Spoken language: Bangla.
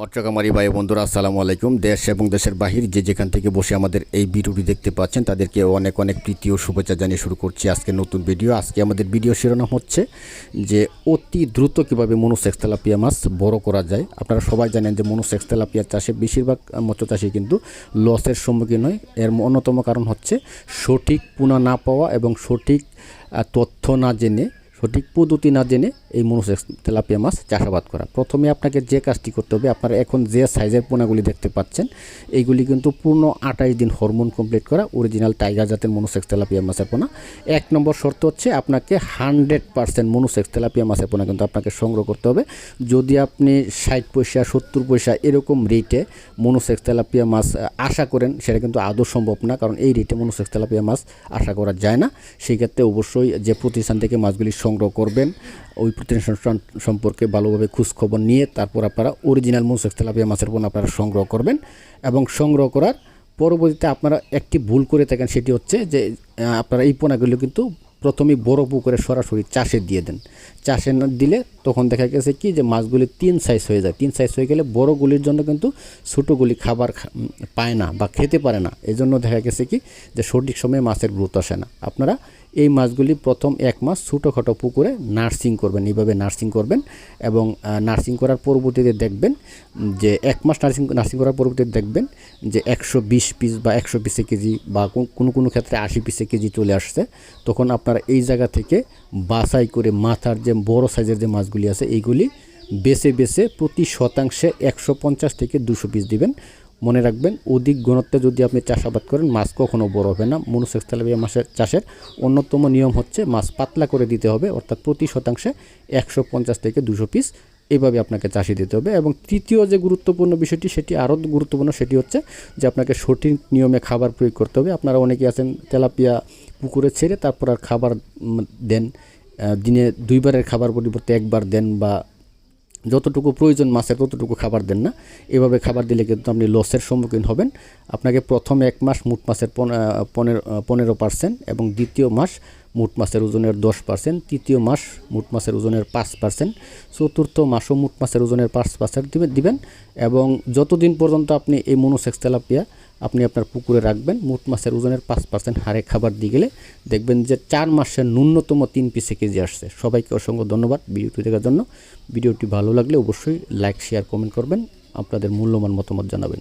মৎস্যকামারী ভাই বন্ধুরা, আসসালামু আলাইকুম। দেশ এবং দেশের বাহির যে যেখান থেকে বসে আমাদের এই ভিডিওটি দেখতে পাচ্ছেন, তাদেরকে অনেক অনেক প্রীতি ও শুভেচ্ছা জানিয়ে শুরু করছি আজকে নতুন ভিডিও। আজকে আমাদের ভিডিও শিরোনাম হচ্ছে যে অতি দ্রুত কীভাবে মনোসেক্স তেলাপিয়া মাছ বড় করা যায়। আপনারা সবাই জানেন যে মনোসেক্স তেলাপিয়া চাষে বেশিরভাগ মৎস্য চাষি কিন্তু লসের সম্মুখীন হয়। এর অন্যতম কারণ হচ্ছে সঠিক পুনা না পাওয়া এবং সঠিক তথ্য না জেনে সঠিক পদ্ধতি না জেনে এই মনোসেক্স তেলাপিয়া মাছ চাষাবাদ করা। প্রথমে আপনাকে যে কাজটি করতে হবে, আপনারা এখন যে সাইজের পোনাগুলি দেখতে পাচ্ছেন, এইগুলি কিন্তু পূর্ণ আঠাইশ দিন হরমোন কমপ্লিট করা অরিজিনাল টাইগার জাতের মনোসেক্স তেলাপিয়া মাছের পোনা। এক নম্বর শর্ত হচ্ছে আপনাকে হান্ড্রেড পার্সেন্ট মনোসেক্স তেলাপিয়া মাছের পোনা কিন্তু আপনাকে সংগ্রহ করতে হবে। যদি আপনি ষাট পয়সা, সত্তর পয়সা এরকম রেটে মনোসেক্স তেলাপিয়া মাছ আশা করেন, সেটা কিন্তু আদৌ সম্ভব না, কারণ এই রেটে মনোসেক্স তেলাপিয়া মাছ আশা করা যায় না। সেই ক্ষেত্রে অবশ্যই যে প্রতিষ্ঠান থেকে মাছগুলি সংগ্রহ করবেন। ওই প্রতিষ্ঠান সম্পর্কে ভালোভাবে খোঁজখবর নিয়ে তারপর আপনারা অরিজিনাল মনোসেক্স তেলাপিয়া মাছের পোনা আপনারা সংগ্রহ করবেন এবং সংগ্রহ করার পরবর্তীতে আপনারা একটি ভুল করে থাকেন সেটি হচ্ছে যে আপনারা এই পোনাগুলো কিন্তু প্রথমে বড় পুকুরে সরাসরি চাষে দিয়ে দেন। চাষে দিলে তখন দেখা গেছে কি যে মাছগুলি তিন সাইজ হয়ে যায়। তিন সাইজ হয়ে গেলে বড়গুলির জন্য কিন্তু ছোটোগুলি খাবার পায় না বা খেতে পারে না। এই জন্য দেখা গেছে কি যে সঠিক সময়ে মাছের গ্রোথ আসে না। আপনারা এই মাছগুলি প্রথম এক মাস ছোটোখাটো পুকুরে নার্সিং করবেন, এইভাবে নার্সিং করবেন এবং নার্সিং করার পরবর্তীতে দেখবেন যে এক মাস নার্সিং নার্সিং করার পরবর্তীতে দেখবেন যে একশো বিশ পিস বা একশো পিসে কেজি বা কোনো কোনো ক্ষেত্রে আশি পিসে কেজি চলে আসছে। তখন আপনারা এই জায়গা থেকে বাছাই করে মাথার যে বড় সাইজের যে মাছগুলি আছে, এইগুলি বেছে বেছে প্রতি শতাংশে একশো পঞ্চাশ থেকে দুশো পিস দিবেন। মনে রাখবেন, অধিক ঘনত্বে যদি আপনি চাষাবাদ করেন, মাছ কখনো বড় হবে না। মনুসেক্স তেলাপিয়া মাছের চাষের অন্যতম নিয়ম হচ্ছে মাছ পাতলা করে দিতে হবে, অর্থাৎ প্রতি শতাংশে একশো পঞ্চাশ থেকে দুশো পিস এইভাবে আপনাকে চাষি দিতে হবে। এবং তৃতীয় যে গুরুত্বপূর্ণ বিষয়টি, সেটি আরও গুরুত্বপূর্ণ, সেটি হচ্ছে যে আপনাকে সঠিক নিয়মে খাবার প্রয়োগ করতে হবে। আপনারা অনেকে আছেন তেলাপিয়া পুকুরে ছেড়ে তারপর আর খাবার দেন। দিনে দুইবারের খাবার পরিবর্তে একবার দেন বা যতটুকু প্রয়োজন মাছের ততটুকু খাবার দেন না। এভাবে খাবার দিলে কিন্তু আপনি লসের সম্মুখীন হবেন। আপনাকে প্রথম এক মাস মুট মাছের পন- পনেরো পনেরো পার্সেন্ট এবং দ্বিতীয় মাস মুট মাছের ওজনের দশ পার্সেন্ট তৃতীয় মাস মুট মাছের ওজনের পাঁচ পার্সেন্ট চতুর্থ মাসও মুট মাছের ওজনের পাঁচ পার্সেন্ট দিবেন দিবেন এবং যতদিন পর্যন্ত আপনি এই মনোসেক্স তেলাপিয়া আপনি আপনার পুকুরে রাখবেন মুট মাছের ওজনের পাঁচ পার্সেন্ট হারে খাবার দিয়ে গেলে দেখবেন যে চার মাসের ন্যূনতম তিন পিসে কেজি আসছে। সবাইকে অসংখ্য ধন্যবাদ ভিডিওটি দেখার জন্য। ভিডিওটি ভালো লাগলে অবশ্যই লাইক শেয়ার কমেন্ট করবেন। আপনাদের মূল্যবান মতামত জানাবেন।